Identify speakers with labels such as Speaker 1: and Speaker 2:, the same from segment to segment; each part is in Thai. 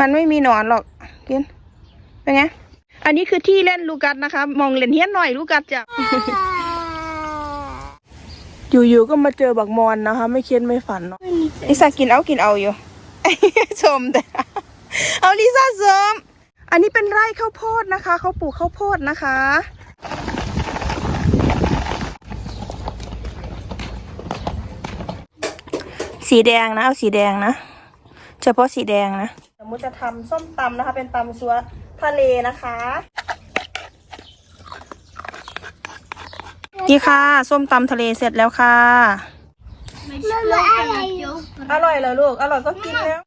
Speaker 1: มันไม่มีหนอนหรอกกินเป็นไง อันนี้คือที่เล่นลูกัสนะคะ มองเล่นเฮี้ยนหน่อยลูกัสจะอยู่ๆก็มาเจอบักมอนนะคะ ไม่คิดไม่ฝันเนาะลิซ่ากินเอากินเอาอยู่ชมแต่เอาลิซ่าเสริม อันนี้เป็นไร่ข้าวโพดนะคะเขาปลูกข้าวโพดนะคะสีแดงนะ เอาสีแดงนะ เฉพาะสีแดงนะ สมมติจะทำส้มตำนะคะ เป็นตำซัวทะเลนะคะ นี่ค่ะ ส้มตำทะเลเสร็จแล้วค่ะ
Speaker 2: Mamma, alla jobbar.
Speaker 1: อร่อยเหรอลูก อร่อยก็กินแล้ว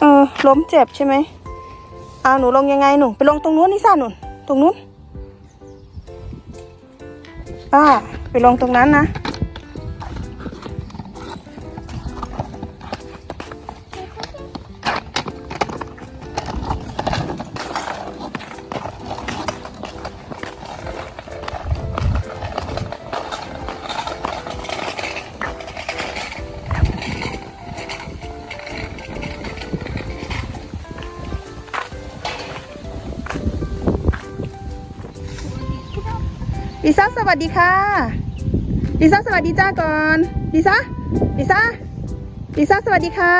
Speaker 1: เออ ล้มเจ็บใช่ไหมเอาหนูลงยังไงหนู ไปลงตรงนู้นนี่ซ่าหนูตรงนู้นป้าไปลงตรงนั้นนะ ลิซ่าสวัสดีค่ะลิซ่าสวัสดีจ้าก่อนลิซ่าลิซ่าลิซ่าสวัสดีค่ะ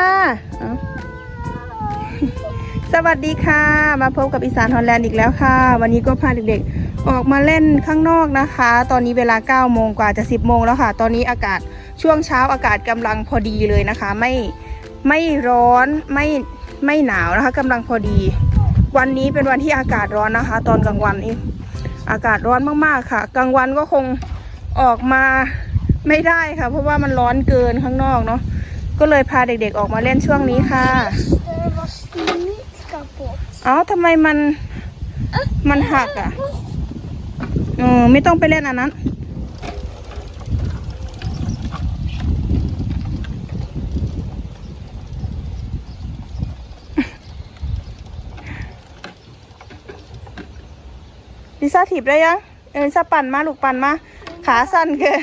Speaker 1: สวัสดีค่ะ มาพบกับอีสานฮอลแลนด์อีกแล้วค่ะ วันนี้ก็พาเด็กๆ ออกมาเล่นข้างนอกนะคะ ตอนนี้เวลา9โมงกว่าจะ 10โมงแล้วค่ะ ตอนนี้อากาศช่วงเช้าอากาศกำลังพอดีเลยนะคะ ไม่ไม่ร้อนไม่ไม่หนาวนะคะกำลังพอดี วันนี้เป็นวันที่อากาศร้อนนะคะ ตอนกลางวันนี่ อากาศร้อนมากๆค่ะ กลางวันก็คงออกมาไม่ได้ค่ะ เพราะว่ามันร้อนเกินข้างนอกเนาะก็เลยพาเด็กๆออกมาเล่นช่วงนี้ค่ะ
Speaker 2: Det var slut kaputt.
Speaker 1: เอ้าทำไมมันมันหักอะเออไม่ต้องไปเล่นอันนั้น ซ่าถีบได้ยังเออลิซ่าปั่นมาลูกปั่นมา ขาสั้นเกิน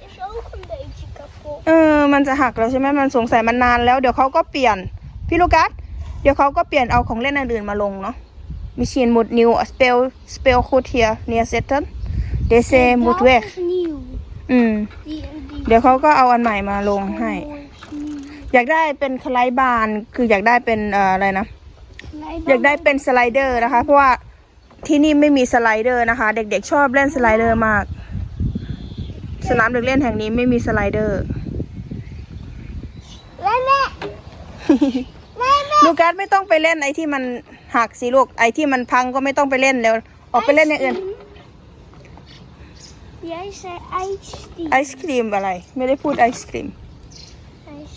Speaker 2: Det är också en beetje kaputt.
Speaker 1: เออ มันจะหักแล้วใช่ไหมมันสงสัยมันนานแล้วเดี๋ยวเขาก็เปลี่ยน พี่ลูกัสเดี๋ยวเขาก็เปลี่ยนเอาของเล่นอันอื่นมาลงเนาะ Misschien moet nieuw speel, speelgoed hier neerzetten. Deze moet weg.
Speaker 2: Dat is nieuw.
Speaker 1: อืม
Speaker 2: Die, die
Speaker 1: เดี๋ยวเขาก็เอาอันใหม่มาลงให้
Speaker 2: is nieuw.
Speaker 1: อยากได้เป็นคลายบานคืออยากได้เป็นเอ่ออะไรนะ
Speaker 2: Nee,
Speaker 1: อยากได้เป็นสไลเดอร์นะคะ เพราะว่า ที่นี่ไม่มีสไลเดอร์นะคะ เด็กๆชอบเล่นสไลเดอร์มาก สนามเด็กเล่นแห่งนี้ไม่มีสไลเดอร์
Speaker 2: Nej, nej. Nej, nej.
Speaker 1: ลูกัสไม่ต้องไปเล่นไอ้ที่มันหักสิลูกไอ้ที่มันพังก็ไม่ต้องไปเล่นแล้ว ออกไปเล่นอย่างอื่น
Speaker 2: Jij zei ijstie.
Speaker 1: ไอศครีมอะไร ไม่ได้พูดไอศครีม
Speaker 2: Ijs.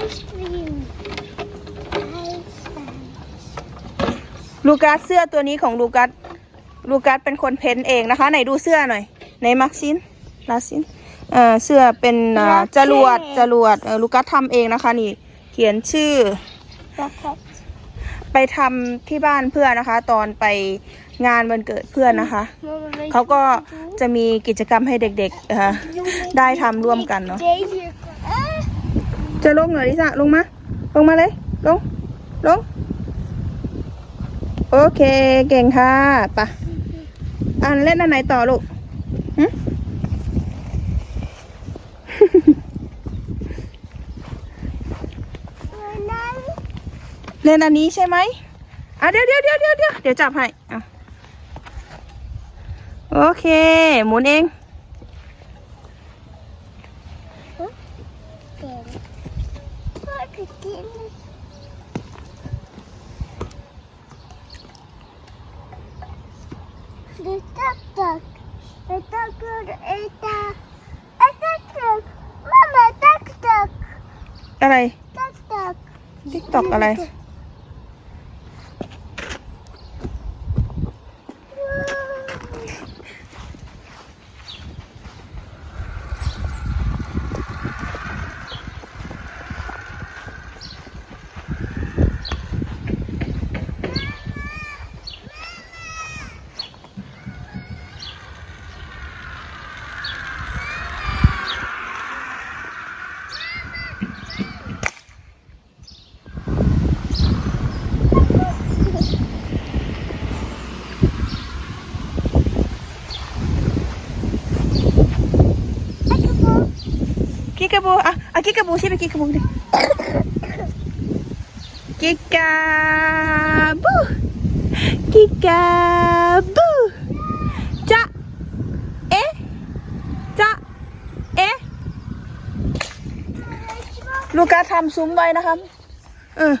Speaker 2: Ijscream. Ijs.
Speaker 1: ลูกัสเสื้อตัวนี้ของลูกัสลูกัสเป็นคนเพ้นท์เองนะคะ ไหนดูเสื้อหน่อยในมักซินลาซินเอ่อเสื้อเป็นอ่าจรวดจรวดเออลูกัสทำเองนะคะนี่ เขียนชื่อ
Speaker 2: Paket.
Speaker 1: ไปทำที่บ้านเพื่อนนะคะ ตอนไปงานวันเกิดเพื่อนนะคะ
Speaker 2: Mama, weet
Speaker 1: เขาก็
Speaker 2: je wat ik doe?
Speaker 1: จะมีกิจกรรมให้เด็กๆเอ่อได้ทำร่วมกันเนอะ
Speaker 2: Deze. Ah.
Speaker 1: จะลงเหรอลิซ่าลงมา ลงมาเลย ลง ลง โอเค เก่งค่ะไปะอ่านเล่นอันไหนต่อลูกหึเล่นอันนี้ใช่ไหมอะเดี๋ยวเดี๋ยวเดี๋ยวเดี๋ยวเดี๋ยวเดี๋ยวจับให้อะโอเค หมุนเอง
Speaker 2: Wat een kind. De tak-tak. De tak-tak. De tak. tak-tak. Mama, tak-tak.
Speaker 1: อะไร
Speaker 2: Tak-tak.
Speaker 1: ทิกตอกอะไร กาบูอะอะกิกกาบูสิไปกิกกาบูดิกิกกาบูกิกกาบูจ้าเอ๊ะจ้าเอ๊ะลูกัสทำซุ้มไว้นะคะเออ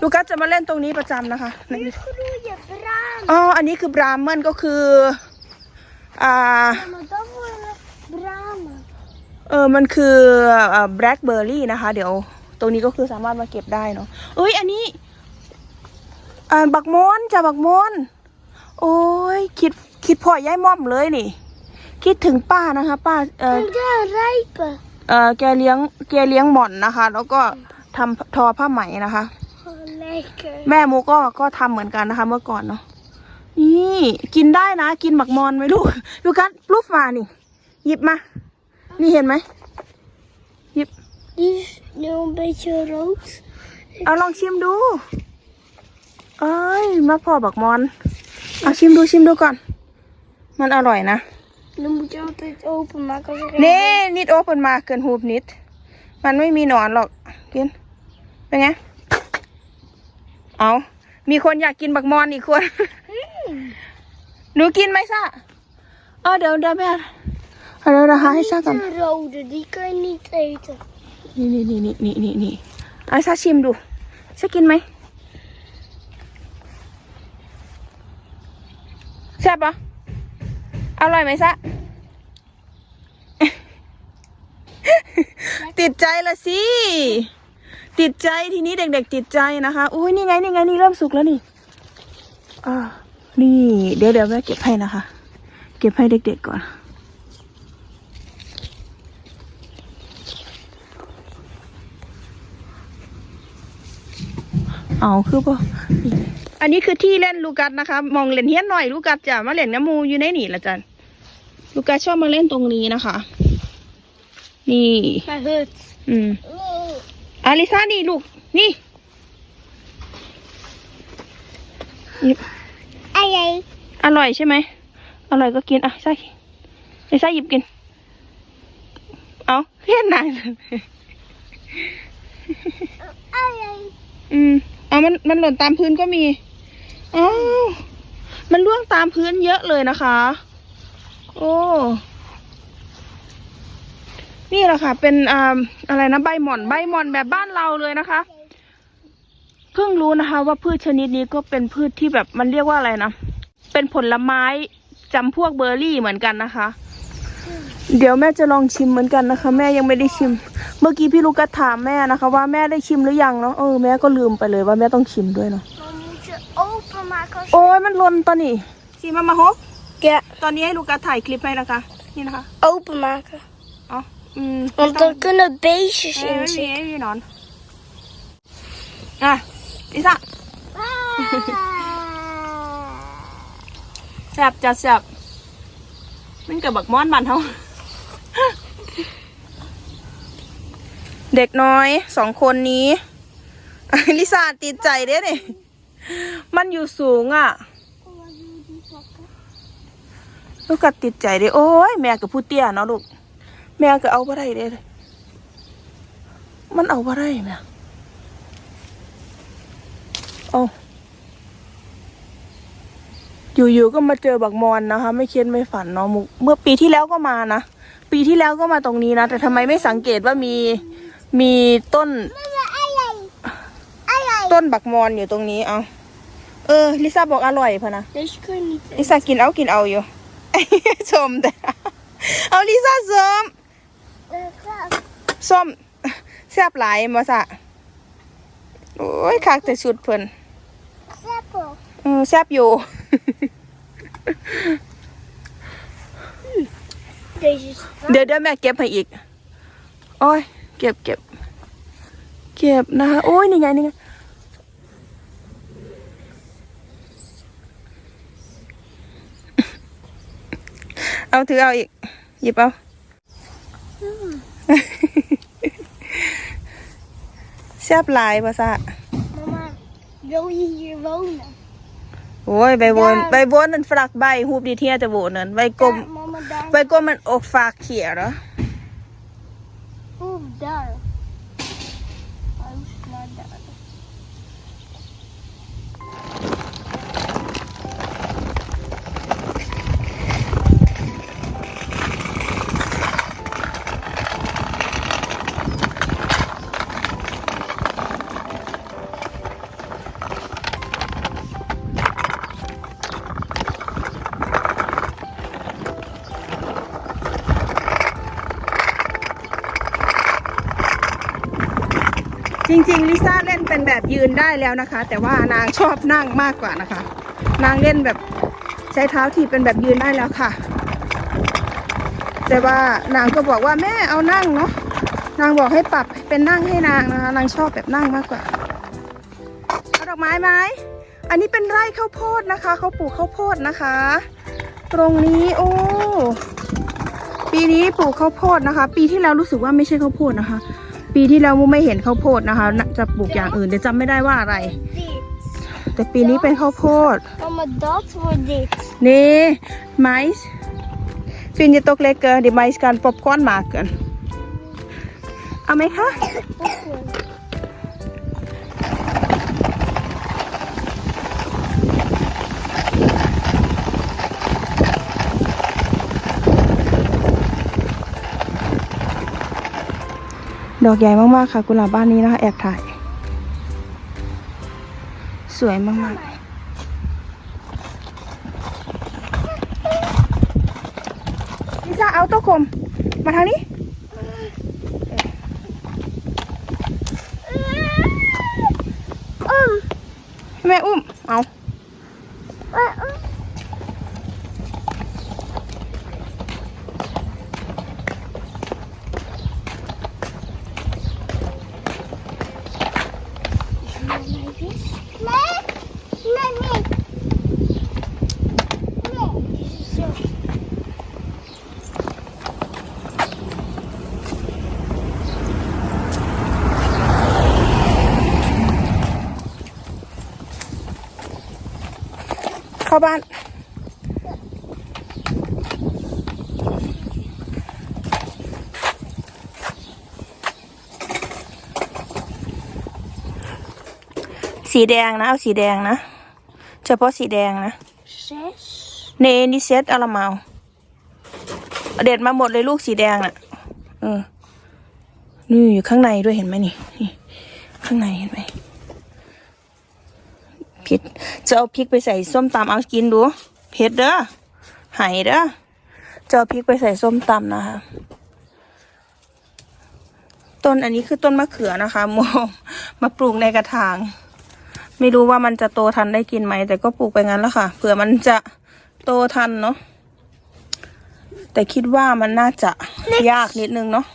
Speaker 1: ลูกัสจะมาเล่นตรงนี้ประจำนะคะ
Speaker 2: Nu ska du ge brand.
Speaker 1: อ๋อ อันนี้คือบรามเมนก็คือ อ่า เออมันคือแบล็คเบอร์รี่นะคะ เดี๋ยวตรงนี้ก็คือสามารถมาเก็บได้เนาะเอ้ย อันนี้อ่าบักมอนจ้ะบักมอนโอ้ยคิดคิดพ่อย่ายม่อมเลยนี่ คิดถึงป้านะคะ ป้าเออ
Speaker 2: Men det är rejpe.
Speaker 1: เออแกเลี้ยงแกเลี้ยงหม่อนนะคะ แล้วก็ทำทอผ้าไหมนะคะ
Speaker 2: Läcker.
Speaker 1: แม่มูก็ก็ทำเหมือนกันนะคะ เมื่อก่อนเนาะนี่ กินได้นะ กินหมักมอนไหมลูกดูกันรูปมานี่ หยิบมา นี่เห็นไหมหยิบ
Speaker 2: Det är nog en beetje rood.
Speaker 1: เอาลองชิมดู เอ้ยมะพร้าวบักมอน เอาชิมดูชิมดูก่อน มันอร่อยนะ
Speaker 2: Nu måste jag alltid openmaken. så kan
Speaker 1: เน่
Speaker 2: jag-
Speaker 1: นิดโอเปินมาเกินหูบนิด มันไม่มีหนอนหรอกกินเป็นไง เอามีคนอยากกินบักมอนอีกคน หนูกินไหมซ่าเออเดี๋ยวเดี๋ยวแม่ เอาเดี๋ยวเราหาให้ซ่าก่อน
Speaker 2: Inte rode, de kan jag inte äta.
Speaker 1: นี่นี่นี่นี่นี่นี่นี่เอาซ่าชิมดูซ่ากินไหมแซ่บปะอร่อยไหมซ่า ติดใจละสิ ติดใจทีนี้เด็กๆ ติดใจนะคะ อุ้ยนี่ไงนี่ไงนี่เริ่มสุกแล้วนี่อ่านี่ เดี๋ยวเดี๋ยวแม่เก็บให้นะคะ เก็บให้เด็กๆก่อน เอาคือปะอันนี้คือที่เล่นลูกัสนะคะ มองเล่นเฮี้ยนหน่อยลูกัสจะมาเล่นน้ำมูอยู่ในนี่ละจันลูกัสชอบมาเล่นตรงนี้นะคะ นี่
Speaker 2: Med hut.
Speaker 1: อืมอาลิซานี่ลูกนี่หยิบ
Speaker 2: Aj, aj.
Speaker 1: อร่อยใช่ไหมอร่อยก็กินอะใช่ลิซ่าหยิบกิน เอาเพี้ยนนาย
Speaker 2: Aj, aj.
Speaker 1: อืม เอามันมันหล่นตามพื้นก็มีอ้าวมันล่วงตามพื้นเยอะเลยนะคะ โอ้นี่แหละค่ะ เป็นอ่าอะไรนะใบหม่อนใบหม่อนแบบบ้านเราเลยนะคะ เพิ่งรู้นะคะ ว่าพืชชนิดนี้ก็เป็นพืชที่แบบมันเรียกว่าอะไรนะเป็นผลไม้จำพวกเบอร์รี่เหมือนกันนะคะ เดี๋ยวแม่จะลองชิมเหมือนกันนะคะ แม่ยังไม่ได้ชิม เมื่อกี้พี่ลูกก็ถามแม่นะคะ ว่าแม่ได้ชิมหรือยังเนาะเออแม่ก็ลืมไปเลยว่าแม่ต้องชิมด้วยเนาะ
Speaker 2: Man måste openmaken.
Speaker 1: โอ้ยมันหลนตอนนี้สีมามาฮกแกะตอนนี้ให้ลูกกาถ่ายคลิปให้นะคะ นี่นะคะ
Speaker 2: Openmaken.
Speaker 1: อ๋ออืม
Speaker 2: Want dan kunnen beestjes
Speaker 1: เออ
Speaker 2: in
Speaker 1: ไม่มี
Speaker 2: zitten.
Speaker 1: ไม่มีหนอนอะลิซ่าแซ่บจัดแซ่บ มันกับบักม้อนบันเท่าเด็กน้อยสองคนนี้ลิซ่าติดใจเด้เนี่ยมันอยู่สูงอะลูกก็ติดใจเด้โอ้ยแม่กับผู้เตี้ยเนาะลูกแม่ก็เอาบ่ได้เด้มันเอาบ่ได้แม่เอา อยู่ๆก็มาเจอบักมอนนะคะ ไม่คิดไม่ฝันเนาะมุกเมื่อปีที่แล้วก็มานะปีที่แล้วก็มาตรงนี้นะ แต่ทำไมไม่สังเกตว่ามีมีต้น
Speaker 2: Mamma, aj, aj. Aj, aj.
Speaker 1: ต้นบักมอนอยู่ตรงนี้เอาเออลิซ่าบอกอร่อยพะนะ
Speaker 2: Det ska jag inte
Speaker 1: ลิซ่ากินเอากินเอาอยู่ชมแต่เอาลิซ่าส้ม
Speaker 2: äta.
Speaker 1: ส้มแซ่บหลายมาสะโอ้ยคักแต่ชุดเพิ่น
Speaker 2: Se på.
Speaker 1: เออแซ่บอยู่
Speaker 2: Det är just
Speaker 1: เดี๋ยวเดี๋ยวแม่เก็บให้อีก โอ้ย เก็บเก็บ เก็บนะคะโอ้ย นี่ไง นี่ไง เอาถือเอาอีก หยิบเอา แซ่บหลายภาษา
Speaker 2: Mamma, wil je hier wonen?
Speaker 1: โอ้ยใบวน
Speaker 2: ได้
Speaker 1: ใบวนมันฝรักใบฮูบดีเทียจะโบนั่นใบกลม
Speaker 2: Daar, mama, daar.
Speaker 1: ใบกลมมันอกฝากเขียเหรอ
Speaker 2: Oeh, där.
Speaker 1: ริงๆลิซ่าเล่นเป็นแบบยืนได้แล้วนะคะ แต่ว่านางชอบนั่งมากกว่านะคะ นางเล่นแบบใช้เท้าถีบเป็นแบบยืนได้แล้วค่ะ แต่ว่านางก็บอกว่าแม่เอานั่งเนาะนางบอกให้ปรับเป็นนั่งให้นางนะคะนางชอบแบบนั่งมากกว่าเอาดอกไม้ไหมอันนี้เป็นไร่ข้าวโพดนะคะเขาปลูกข้าวโพดนะคะ ตรงนี้โอ้ปีนี้ปลูกข้าวโพดนะคะ ปีที่แล้วรู้สึกว่าไม่ใช่ข้าวโพดนะคะ ปีที่แล้วมูไม่เห็นข้าวโพดนะคะน่าจะปลูกอย่างอื่นแต่จำไม่ได้ว่าอะไร
Speaker 2: Dit.
Speaker 1: แต่ปีนี้เป็นข้าวโพด
Speaker 2: Mamma, dat var dit.
Speaker 1: นี่ mais vind je het ook lekker die mais kan popcorn maken เอาไหมคะ ดอกใหญ่มากๆค่ะ กุหลาบบ้านนี้นะคะ แอบถ่าย สวยมากๆลิซ่าเอาโต๊ะกลมมาทางนี้แม่อุ้ม เอา เข้าบ้าน สีแดงนะ เอาสีแดงนะ เฉพาะสีแดงนะ
Speaker 2: Sex.
Speaker 1: เนนิเซตอาราเมาเด็ดมาหมดเลยลูกสีแดงน่ะ เออ นี่อยู่ข้างในด้วยเห็นไหมนี่นี่ ข้างในเห็นไหม พริกจะเอาพริกไปใส่ส้มตำเอากินดูเผ็ดเด้อหายเด้อจะเอาพริกไปใส่ส้มตำนะคะ ต้นอันนี้คือต้นมะเขือนะคะโมมาปลูกในกระถาง ไม่รู้ว่ามันจะโตทันได้กินไหม แต่ก็ปลูกไปงั้นแล้วค่ะเผื่อมันจะโตทันเนาะแต่คิดว่ามันน่าจะยากนิดนึงเนาะ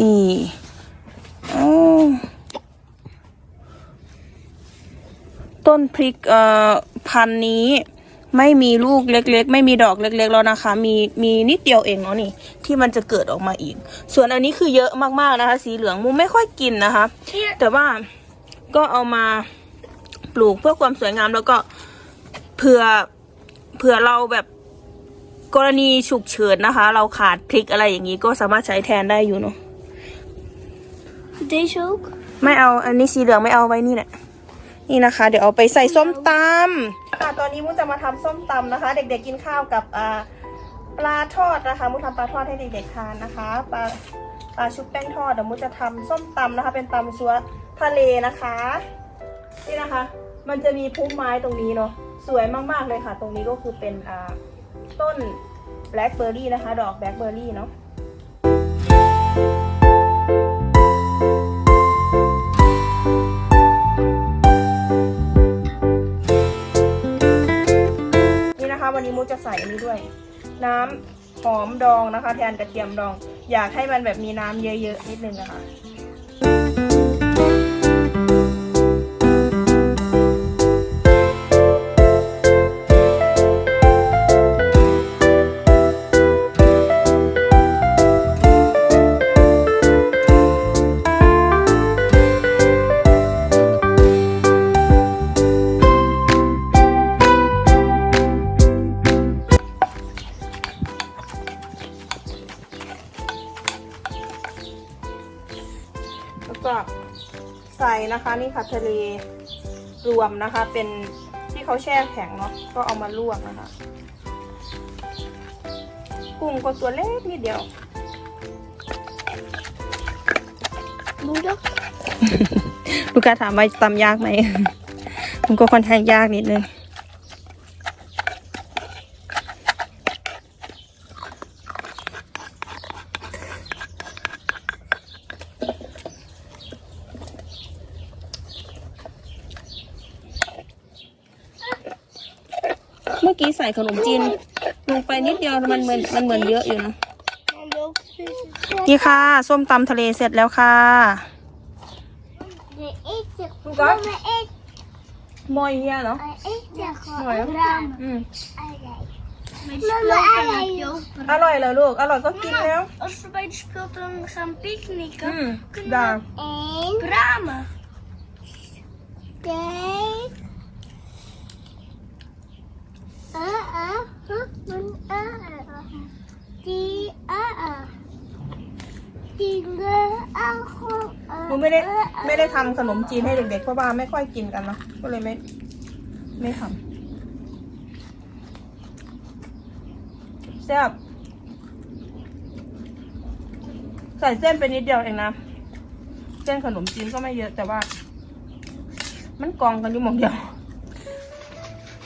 Speaker 1: นี่ออ ต้นพริกเอ่อพันธุ์นี้ไม่มีลูกเล็ก ๆ ไม่มีดอกเล็ก ๆ แล้วนะคะ มีมีนิดเดียวเองเนาะนี่ ที่มันจะเกิดออกมาอีก ส่วนอันนี้คือเยอะมากๆนะคะ สีเหลืองมูไม่ค่อยกินนะคะ แต่ว่าก็เอามาปลูกเพื่อความสวยงามแล้วก็เผื่อเผื่อเราแบบกรณีฉุกเฉินนะคะ เราขาดพริกอะไรอย่างนี้ก็สามารถใช้แทนได้อยู่เนาะ
Speaker 2: Deze ook.
Speaker 1: ไม่เอาอันนี้สีเหลืองไม่เอาไว้นี่แหละ นี่นะคะ เดี๋ยวเอาไปใส่ส้มตำค่ะตอนนี้มุกจะมาทำส้มตำนะคะ เด็กๆกินข้าวกับปลาทอดนะคะมุกทำปลาทอดให้เด็กๆทานนะคะปลาปลาชุบแป้งทอดเดี๋ยวมุกจะทำส้มตำนะคะ เป็นตำซัวทะเลนะคะ นี่นะคะ มันจะมีพุ่มไม้ตรงนี้เนาะสวยมากๆเลยค่ะ ตรงนี้ก็คือเป็นต้นแบล็คเบอร์รี่นะคะ ดอกแบล็คเบอร์รี่เนาะ มุกจะใส่อันนี้ด้วย น้ำหอมดองนะคะ แทนกระเทียมดอง อยากให้มันแบบมีน้ำเยอะๆนิดนึงนะคะ นะคะนี่ค่ะทะเลรวมนะคะ เป็นที่เขาแช่แข็งเนาะก็เอามาลวกนะคะ กุ้งก็ตัวเล็กนิดเดียว
Speaker 2: Moeder.
Speaker 1: ลูกค้าถามว่าตำยากไหม มันก็ค่อนข้างยากนิดนึง อกี้ใส่ขนมจีนลงไปนิดเดียวมันเหมือนมันเหมือนเยอะอยู่นะ
Speaker 2: Hallo, visjes.
Speaker 1: นี่ค่ะ ส้มตำทะเลเสร็จแล้วค่ะ
Speaker 2: De eten.
Speaker 1: Hoe gaat?
Speaker 2: Mama eet.
Speaker 1: มอยเฮียเนาะ
Speaker 2: Hij eet ja
Speaker 1: อร่อย
Speaker 2: gewoon
Speaker 1: แล้ว
Speaker 2: ramen.
Speaker 1: อืม
Speaker 2: Met de
Speaker 1: อร่อยเหรอลูก อร่อยก็กินแล้ว
Speaker 2: Als we bij de speeltuin gaan
Speaker 1: อื
Speaker 2: picknicken,
Speaker 1: ม
Speaker 2: kunnen
Speaker 1: ด่า
Speaker 2: we bramen. Kijk. Uh, uh, uh, uh, uh. Die, uh, uh. Die, uh, uh, uh,
Speaker 1: หนูไม่ได้ไม่ได้ทำขนมจีนให้เด็กๆเพราะว่าไม่ค่อยกินกันเนะก็เลยไม่ ไม่ทำแซ่บใส่เส้นไปนิดเดียวเองนะ เส้นขนมจีนก็ไม่เยอะแต่ว่า มันกองกันอยู่หมองเดียว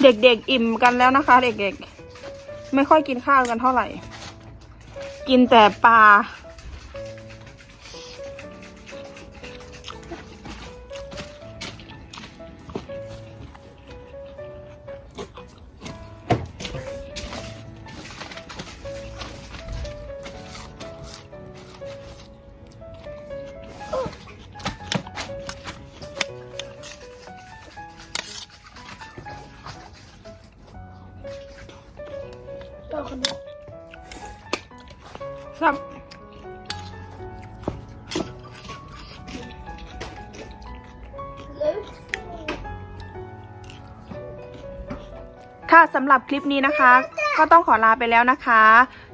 Speaker 1: เด็กๆอิ่มกันแล้วนะคะ เด็กๆ ไม่ค่อยกินข้าวกันเท่าไหร่ กินแต่ปลา ค่ะสำหรับคลิปนี้นะคะ ก็ต้องขอลาไปแล้วนะคะ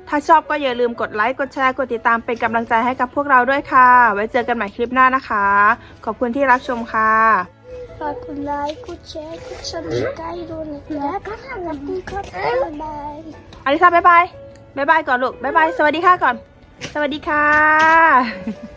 Speaker 1: ถ้าชอบก็อย่าลืมกดไลค์ กดแชร์ กดติดตามเป็นกำลังใจให้กับพวกเราด้วยค่ะ ไว้เจอกันใหม่คลิปหน้านะคะ ขอบคุณที่รับชมค่ะ
Speaker 2: Laat een like, een share, een subscribe doen. Ja, dat die kat erbij.
Speaker 1: อลิซาบ๊ายบายบ๊ายบายก่อนลูกบ๊ายบายสวัสดีค่ะก่อน สวัสดีค่ะ